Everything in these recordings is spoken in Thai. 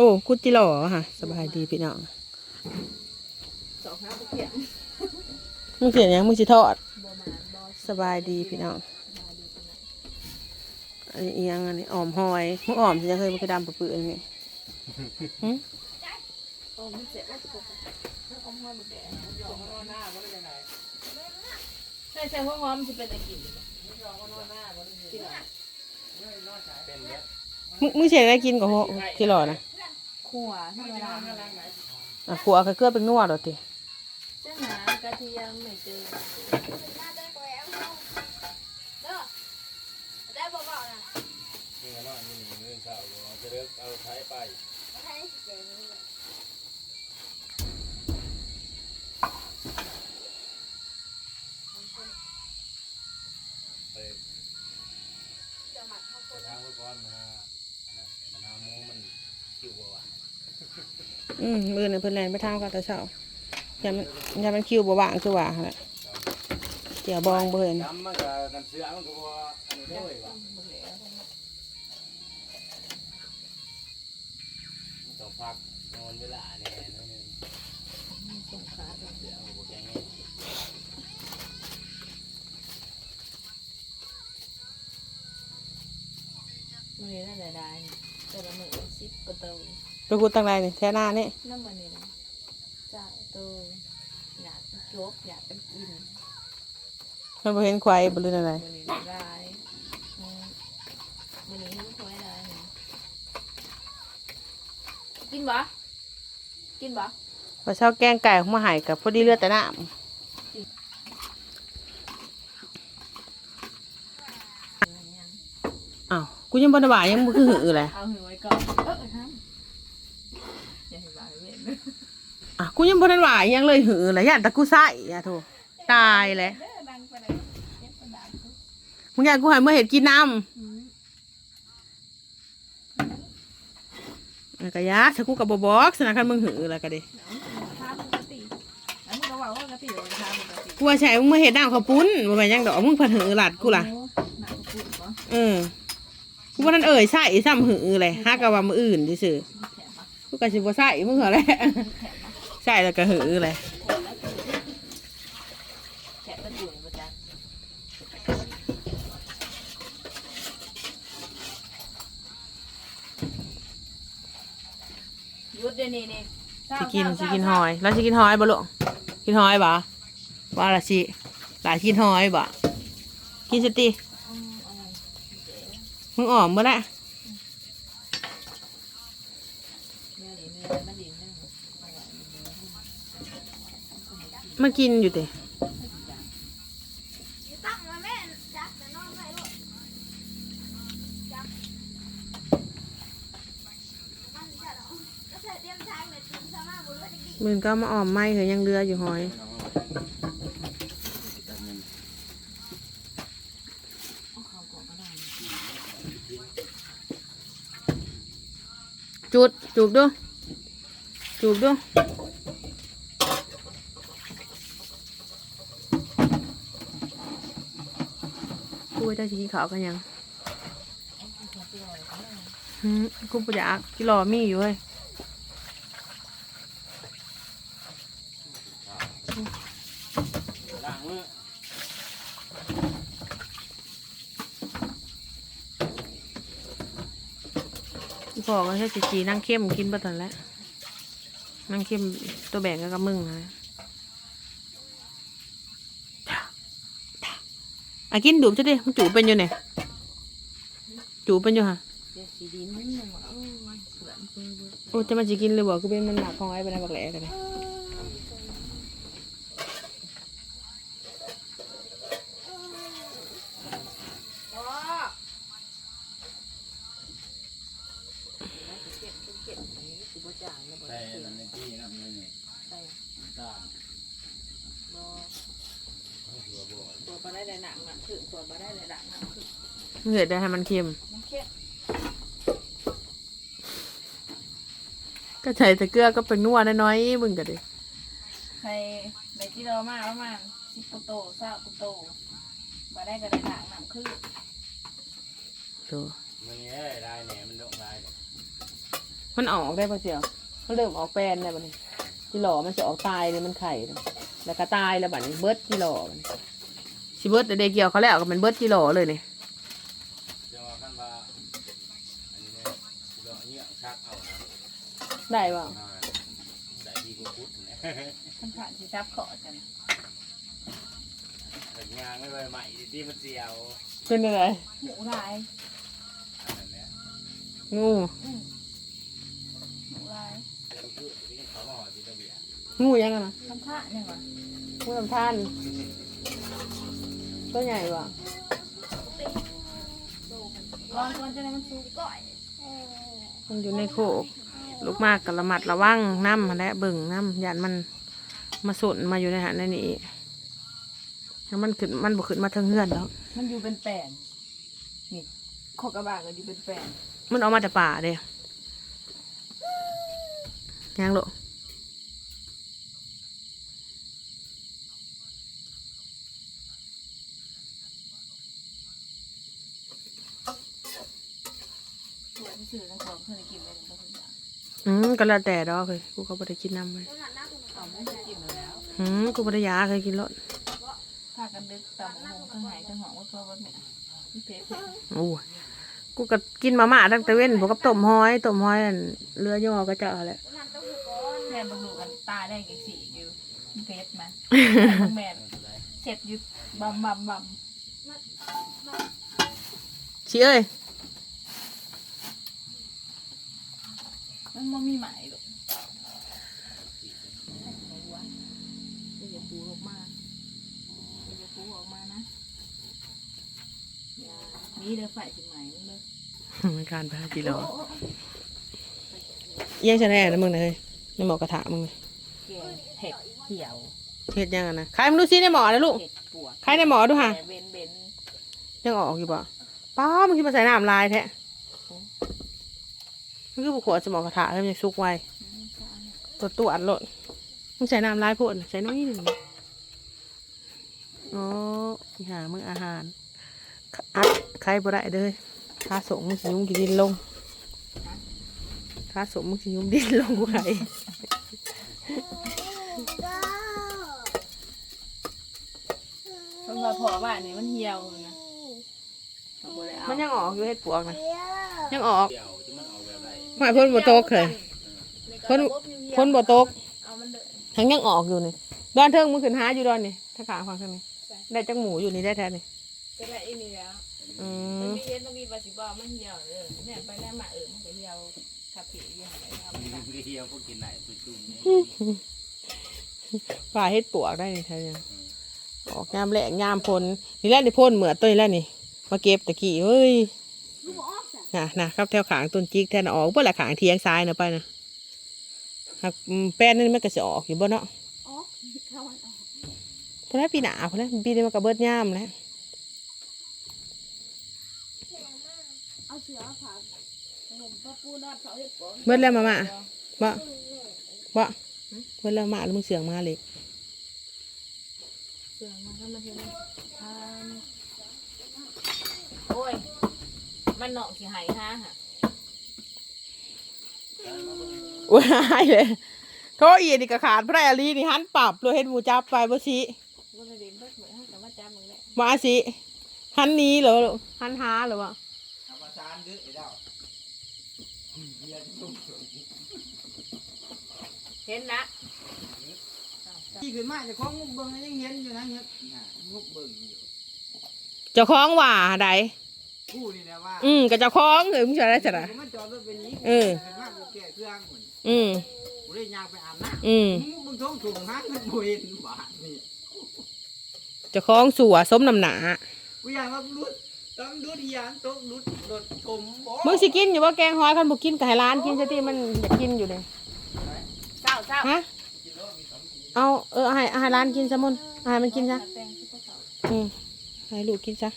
โอ้กุจิหล่อค่ะสบายดีพี่น้องสองห้าเพียงมึงเสียงยังมึงสิทอดสบายดีพี่น้องอันนี้ยังอันนี้ออมหอยมึงออมสิยังเคยมันคือดำปื้อๆอันนี้หึโอ้มันเจ็บแล้วกติแล้วอมหอมแดงใช่ใช่หัวหอมจะเป็นอะไรกินมึงมึงเสียงอะไรกินกับที่หล่อนะ ขั่วธรรมดาอะขัวก็เกลือเป็นนัวดอกติเจ้าหนากระเทียมไม่เจอได้บอกบอกนนอนนี่เงินเช้าจะเลิกเอาใช้ไปให้เจ๋งไป อืมมือเนี่ยเพิ่นแลนไปทางกันแต่เช้าอย่ามันอย่ามันคิวบ่ว่างคือว่าแหละเดี๋ยวบองเบิ่นน้ำมันก็น้ำเสือมันก็บ่อันนี้ด้วยวะต้องพักนอนเวลาเนี่ยนิดนึงสงขาเสือบ่แข็งแรงมันนี่น่าจะได้แต่ละมือสิบกระตู ไปกูตั้งไรนี่แท้หน้านี่น้ำมันนี่นะจ่ายตัวอยากจบอยากเป็นกินมันบ่เห็นควายบ่รู้อะไรมันนี่ได้อืมมันนี่ไม่ค่อยได้นะกินบ่กินบ่พอเช้าแกงไก่ของมาใหายกับพอดีเลือดแต่น้อะไรยังำอ้าวกูยังบ่ได้ว่ายังบ่คือหือเลยเอาหือไว้ก่อนเออ ทำอย่าให้บ่ายเว้นเด้ออะกูยังบ่ได้ว่ายังเลยหือเลยย่านแต่กูใส่อะโธ่ตายเลยเด้อดังไปเลยเก็บกระดาษมึงอยากกูให้มื่อเห็ดกินน้อืมำแล้วก็ยาถ้ากูกับบ่บอกสนะคันมึงหือแล้วก็ดิทานปกติอันนี้ก็ว่าว่าปกติเราทานปกติกูว่าใช่มึงมาเห็ดน้ำข้าวปุ้นบ่แม่นหยังดอกมึงพันหือหลัดกูล่ะ โอ้หนักปุ่นปะเออกูว่านั่นเอ่ยใส่ซ้ำหือเลยฮากะว่ามืออื่นซื่อแข็งปะๆ กูก็สิบ่ใส่มึงเหรอแหละแข็งปะใส่แล้วก็หือเลยแข็งประจุในประจักยุดเดี๋ยวนี้นี่สิกินสิกินหอย แล้วสิกินหอยบ่ลูกกินหอยบ่ว่าละสิหลายกินหอยบ่กินสติอืมเอาไงมึงออมบ่ละ เนื้อนี่เนื้อมันดีนึงเอาไว้เนื้อ มากินอยู่ติตั้งมาแม่จับแต่นอนไม่รู้จับมันจะหรอก็เสร็จเตรียมทางเลยถึงสามารถบุรุษจะกินมึงก็มาออมไม่เหยยังเรืออยู่หอยเอาเข้าก่อนก็ได้จุดจูบดูจูบดู กูจะกินข้าวกันยังหืมกูปอยากกิรอมีอยู่เว้ยล้างมือกูบอกว่าถ้าจีจีนั่งเข้มกินปะตอนแล้วนั่งเข้มตัวแบ่งกันกับมึงนะ อะกินดูบจะดิมันจูบเป็นอยู่เนี่ยจูบเป็นอยู่ฮะเดี๋ยวสีดินมันยังว่าเออมันเสือนเปื้อนเปื้อนโอ้จะมาจีกินเลยบอกกูเป็นมันหนักของไอ้เป็นอะไรบักแหลกันเลยอ๋อใส่น้ำในที่น้ำในนี่ใส่ตาล บ่ หัว บ่ตัวปลาได้ในหนังน่ะคือตัวปลาได้ในหนังน่ะคือมึงเห็ดได้ให้มันเค็ม มันเค็มก็ใส่แต่เกลือก็เป็นนัวน้อยๆมึงก็ดิใส่ในที่เรามาประมาณสิบกุโตเศร้ากุโตปลาได้ก็ได้หนังหนังคือตัวมันนี่ได้ได้แหน่มันดกได้มมันออกได้ปะเจียวมันเริ่มออกแปลนได้ปะนี่ที่หล่อมันจะออกตายเลยมันไข่นะแล้วก็ตายแล้วบัดนี้เบิร์ดที่หล่อมัน สิเบิร์ดเดยวเกี่ยวเขาแล้วก็เป็นเบิร์ดที่หล่อเลยนี่เดี๋ยวว่ากันว่าอันนี้เนี่ยสิเลาะเงี้ยชักเอานะได้ป่ะอ่าได้ดีกว่าพุทธเนี่ยมันผ่านสิซับขอกันแต่งานไม่ไปใหม่ที่มันเสียวเป็นอะไรหมูลายอันนั้นเนี่ยงูหมูลายเดี๋ยวคือที่เขามาหอที่ระเบียบงูยังไงนะทำผ้าเนี่ยว่ะงูลำท่าน ตัวใหญ่ป่ะลองก่อนจะได้มันสุกก้อยมันอยู่ในโคกลูกมากกับระมัดระวังน้ำมาและเบิ่งน้ำยันมันมาสนมาอยู่ในหาในนี้แล้วมันขึ้นมันบุขึ้นมาทางเงื่อนแล้ว มันอยู่เป็นแปลนนี่ขอกระบะก็อยู่เป็นแปลนมันออกมาจากป่าเด้ยังโลส วยที่สุดทั้งของเคยกินเลยทั้งอย่างอืมก็แล้วแต่ดอกเลยกูก็บ่ได้กินน้ำเลยต้นหน้าคุณเอาไม่ได้กินแล้วอืมกูบ่ได้ยาเคยกินรสพากันดึกตำหงข้างไหนข้างหองว่าตัวว่าเนี่ยพี่เพชรโอ้ยกูก็กินมาม่าตั้งแต่เว้นพวกกับต้มหอยต้มหอยนั่นเรือย่อก็จะเอาแหละต้นหน้าต้องอยู่ก่อนแม่บังดูกันตาได้กี่สีอยู่พี่เพชรมาแม่เสร็จอยู่บัมบัมบัมชี้เอ้ย มันไม่มีหมายหรอกเดี๋ยวปูออกมาเดี๋ยวปูออกมานะอย่านี่เดี๋ยวไฟถึงไหนมึงเลยมันการไปหากิโลเอี้ยังจะแน่นะมึงนะเฮ้ยในหมอกระทะมึงเลยแกงเผ็ดเขียวเฮ็ดยังอะนะขายมึงดูซิในหมอนะลูก เผ็ดปวดขายในหมอดูค่ะเบนเบนยังออกอยู่ป่ะป้ามึงคิดมาใส่น้ำลายแท้ มันคือบุกขวดสมองกระทะให้มันยังซุกไว้ตัวตัวอัดโลดมึงใส่น้ำลายโพดน่ะใส่น้อยหนึ่งโอ้ยหามึงอาหาร อัดใครบ่ได้เลยท้าสงมึงสิยุ่งกินดินลงท้าสงมึงสิยุ่งดินลงกูไงมันมาพอว่านี่มันเหี่ยวนะเอาบ่ได้เอามันยังออกอยู่เฮ็ดปวกนะยังออก เดี๋ยว ไรหมายพ้นบ่ตกเลยพ้นพ้นบ่ตกเอามันเด้อทั้งยังออกอยู่นี่ดอนเทิงมึงขึ้นหาอยู่ดอนนี่ถ้าขาฟังทางนี้ได้จังหมูอยู่นี่ได้แท้นี่ก็ได้อีนี่แล้วอืมันมมีเย็นต้องมีบาสิบอมันเหี่ยวเออแม่ไปได้มาเออมันก็เหี่ยวขับผีเหี่ยวอะไรเอามันเดียวพวกกินไหนตุ่จุ่มเนี่ยปลาเฮ็ดปวกได้นี่แท้ยังออกยามแหลงยามพลนี่แหละนี่พ่นเหมือตัวนี้แหละนี่มาเก็บตะกี้เฮ้ย นะนะครับแถวขางต้นจิกแทนออกเพื่อละขางเทียงซ้ายเนาะไปนะหักแป้นนี่มันก็จะออกอยู่บ่เนาะออกเข้าวันออกพราะนั้นปีหนาเพราะนั้นปีนี้มันก็เบิดย่ามแล้วเอาเสือผ่าผมพ่อปูนอดเขาเห็ดปวกเบิดแล้วมามาบ่บ่เบิดแล้วมาแล้วมึงเสียงมาเลยเสือมันก็มาเห็นทานโอ้ย มันเนาะสิหายห้าค่ะว้ายเลยโทษอีนี่ก็ขาดพระอรีนี่หันปรับเลยเห็นหมูจับไปบ่สิวันนี้เด็กเบิดเหมือนกับว่าจ้ามึงแหละมาสิหันหนี้เหรอลูกหันหาเหรอวะธรรมชาติดื้อไอ้เจ้าเบียร์จะตุ้มเห็นนะที่ขึ้นมาเจะคล้าของงุกเบิ่งยังเห็นอยู่นะเห็นน่ะงุกเบิ่งอยู่เจ้าของว่าใด ผู้นี่แหละว่าอืมกับเจ้าของเออมึงจะได้จะได้มันจอดรถเป็นนี้เออขึ้นมากูแก้เครื่องเหมือนอืมกูได้ยางไปอาบน้อืมำมึงเบิ่งท้องถุงฮะมันบ่เห็นบาทนี่เจ้าของสัวสมน้ำหนากูอยากว่ารุดต้องรุดอีหยานตกรุดรถถมบ่มึงสิกินอยู่ว่าแกงหอยคันบุกินกับให้ร้านกินซะที่มันอยากกินอยู่เลยเศร้าเศร้าฮะเอาเออเอาให้เอาให้ร้านกินซะมุนเอาให้มันกินซะแป้งที่เขาเศร้าอืมให้ลูกกินซะ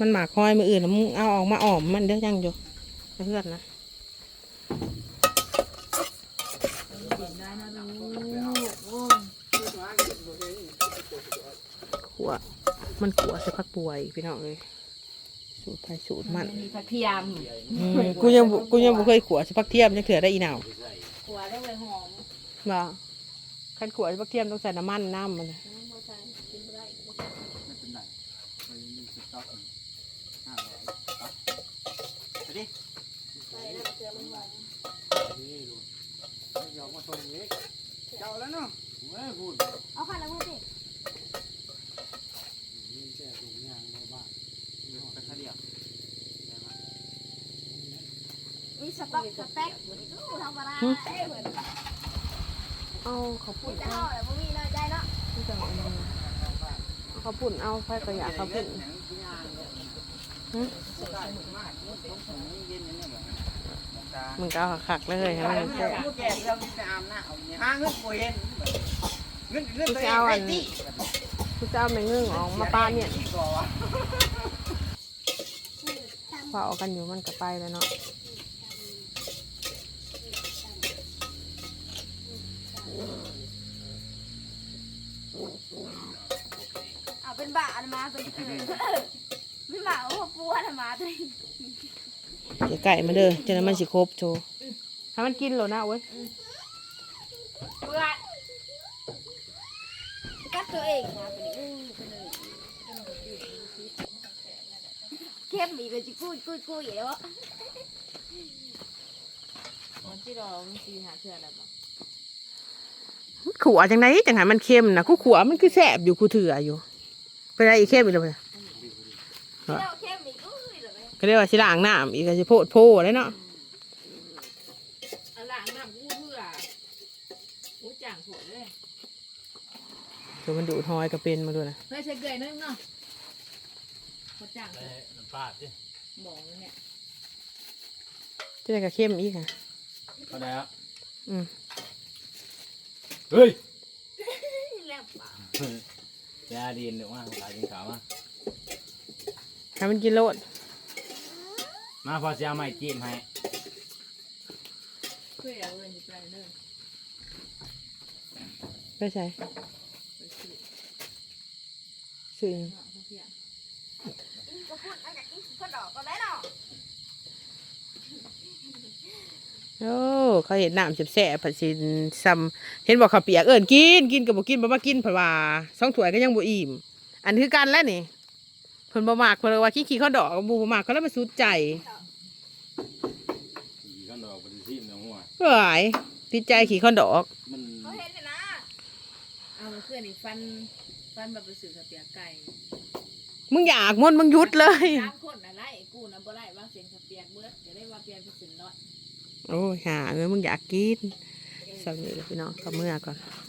มันหมากคอยมืออื่นน่ะมึงเอาออกมาอ้อมมันเด้อยังอยู่เพื่อนนะกินได้นะลูกโอ้ยขัวมันขัวใส่ผักป่วยพี่น้องเลยสูตรไผสูตรมันมีผักเทียมอืมกูยังบ่กูยังบ่เคยขัวสิพักเทียมจักเถื่อได้อีหนาวขัวได้เลยหอมบ่คันขัวสิพักเทียมต้องใส่น้ำมันน้ำมันน่ะ น้ำบ่ใส่กินบ่ได้ ไม่เป็นไรมันมีสต๊อกอีกห้าร้อยครับไป ดิใส่น้ำเกลือมันหอมนี่ลูกไม่ยอมมาตรงนี้เจ้าแล้วเนาะไม่พูดเอาค่ะแล้วพูดสินี่แค่ลุงย่างในบ้านนี่ของตะเดียบมีสต๊อกสเต็กดูธรรมดาเอ้ยเหมือนเอาข้าวปุ้มีนแต่ห่อแต่บ่มีน้อยใจเนาะที่จังหวัดนี้เอาข้าวปุ้นเอาไผก็อยากข้าวปุ้น มึงก็เอาคักๆเลยให้มันแซ่บแก่เราไปอาบน้เอาเนี่ยหาเงินเห็นเงินเงินเองได้ที่กูจะเอาแมงนึ่งออกมาป้าเนี่ยก่ออเอากันอยู่มันก็ไปแล้วเนาะเอาเป็นบ้าอันมาตัวนี้ไม่ หมาโอ้ปัวนะมาตัวนี้เดี๋ยวไก่มาเด้อจะนั้นมันสิครบโชว์ให้มันกินโหลนะเว้ยเปื่อยกัดตัวเองนะตัวนี้เข้มอีกเลยจิกุ้ยกุ้ยกุ้ยเอ๋วมันที่เรามันสีหาเถื่อนแล้วบ่ขัวจังไดจังหันมันเค็มนะกูขัวมันคือแสบอยู่กูเถื่ออยู่เป็นไรอีกเค็มอีกแล้วบ่ เนี่ยเจ้าเข้มอีกอุ้ยเหรอแม่ก็เรียกว่าสิล้างน้ำอีกก็สิโพดโพเลยเนาะเอาล้างน้ำกูเพื่อกูจ่างผดเลยเดี๋ยวมันดูดหอยก็เป็นมาด้วยนะเฮ้ยใส่เกลือนึงเนาะเขาจ่างผได้ดน้ำปลาดิหมองเนี่ยจะได้ก็เข้มอีกอะเขาได้ครับอืมเฮ้ยแล้วปากยาดีนเดี๋ยวว่าตายกินขาวมา ให้มันกินโลดมาพอจะเอาไม้จิ้มให้เพื่อเอาเงินไปเด้อไปใส่ไปซื้อสื่อเนาะเขาเพียงก็พูดอันจากกินข้าวดอกก็ได้เนาะโอ้เขาเห็นน้ำแสบๆผัดสิซ้ำเห็นบอกข้าวเปียกเอิญกินกินกับบ่กินบ่มากินผัดว่าสองถ้วยก็ยังบ่อิ่มอันคือกันแล้วนี่ เพิ่นบ่มากเพิ่นเลยว่าขี้ขี้เขาดอกบ่บ่มากเขาแล้วมันสุดใจขี่กันดอกปฏิทินเนาะหัวเอ้ยติดใจขี้เขาดอก มันเขาเห็นเลยนะเอามาเพื่อนอีกฟันฟันแบบไปซื้อกับเปียกไก่มึงอยากมนมึงหยุดเลย สามคนอะไรกูนะบ่ไล่ว่าเสียงกับเปียกเบิดจะได้ว่าเปียกไปสินร้อย โอ้ยหาเอ้ยมึงอยากกินสักนิดพี่น้องกับเมื่อก่อนเ